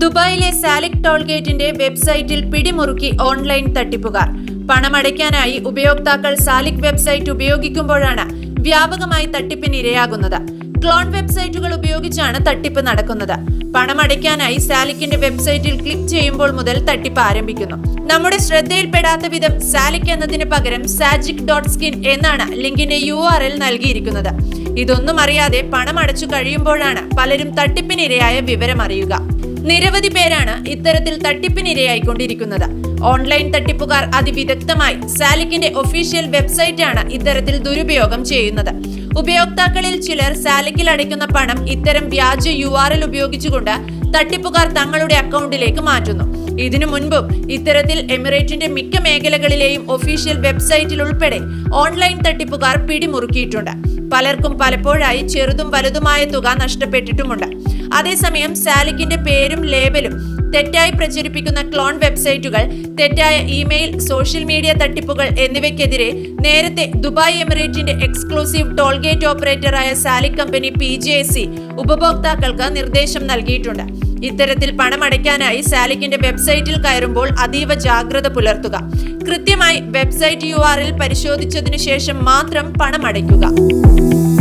ദുബായിലെ സാലിക് ടോൾഗേറ്റിന്റെ വെബ്സൈറ്റിൽ പിടിമുറുക്കി ഓൺലൈൻ തട്ടിപ്പുകാർ. പണമടയ്ക്കാനായി ഉപയോക്താക്കൾ സാലിക് വെബ്സൈറ്റ് ഉപയോഗിക്കുമ്പോഴാണ് വ്യാപകമായി തട്ടിപ്പിന് ഇരയാകുന്നത്. ക്ലോൺ വെബ്സൈറ്റുകൾ ഉപയോഗിച്ചാണ് തട്ടിപ്പ് നടക്കുന്നത്. പണമടയ്ക്കാനായി സാലിക്കിന്റെ വെബ്സൈറ്റിൽ ക്ലിക്ക് ചെയ്യുമ്പോൾ മുതൽ തട്ടിപ്പ് ആരംഭിക്കുന്നു. നമ്മുടെ ശ്രദ്ധയിൽപ്പെടാത്ത വിധം സാലിക് എന്നതിന് പകരം സാജിക് ഡോട്ട് സ്കിൻ എന്നാണ് ലിങ്കിന്റെ യു ആർ എൽ നൽകിയിരിക്കുന്നത്. ഇതൊന്നും അറിയാതെ പണം അടച്ചു കഴിയുമ്പോഴാണ് പലരും തട്ടിപ്പിനിരയായ വിവരം അറിയുക. നിരവധി പേരാണ് ഇത്തരത്തിൽ തട്ടിപ്പിനിരയായിക്കൊണ്ടിരിക്കുന്നത്. ഓൺലൈൻ തട്ടിപ്പുകാർ അതിവിദഗ്ധമായി സാലിക്കിന്റെ ഒഫീഷ്യൽ വെബ്സൈറ്റാണ് ഇത്തരത്തിൽ ദുരുപയോഗം ചെയ്യുന്നത്. ഉപയോക്താക്കളിൽ ചിലർ സാലിക്കിൽ അടയ്ക്കുന്ന പണം ഇത്തരം വ്യാജ യു ആർ എൽ ഉപയോഗിച്ചുകൊണ്ട് തട്ടിപ്പുകാർ തങ്ങളുടെ അക്കൗണ്ടിലേക്ക് മാറ്റുന്നു. ഇതിനു മുൻപും ഇത്തരത്തിൽ എമിറേറ്റിന്റെ മിക്ക മേഖലകളിലെയും ഒഫീഷ്യൽ വെബ്സൈറ്റിൽ ഉൾപ്പെടെ ഓൺലൈൻ തട്ടിപ്പുകാർ പിടിമുറുക്കിയിട്ടുണ്ട്. പലർക്കും പലപ്പോഴായി ചെറുതും വലുതുമായ തുക നഷ്ടപ്പെട്ടിട്ടുമുണ്ട്. അതേസമയം സാലിക്കിന്റെ പേരും ലേബലും തെറ്റായി പ്രചരിപ്പിക്കുന്ന ക്ലോൺ വെബ്സൈറ്റുകൾ തെറ്റായ ഇമെയിൽ സോഷ്യൽ മീഡിയ തട്ടിപ്പുകൾ എന്നിവയ്ക്കെതിരെ നേരത്തെ ദുബായ് എമിറേറ്റിന്റെ exclusive toll tollgate ഓപ്പറേറ്ററായ Salik company P J C ഉപഭോക്താക്കൾക്ക് നിർദ്ദേശം നൽകിയിട്ടുണ്ട്. ഇത്തരത്തിൽ പണമടയ്ക്കാനായി സാലിക്കിന്റെ വെബ്സൈറ്റിൽ കയറുമ്പോൾ അതീവ ജാഗ്രത പുലർത്തുക. കൃത്യമായി വെബ്സൈറ്റ് യു ആറിൽ പരിശോധിച്ചതിനു ശേഷം മാത്രം പണമടയ്ക്കുക. Thank you.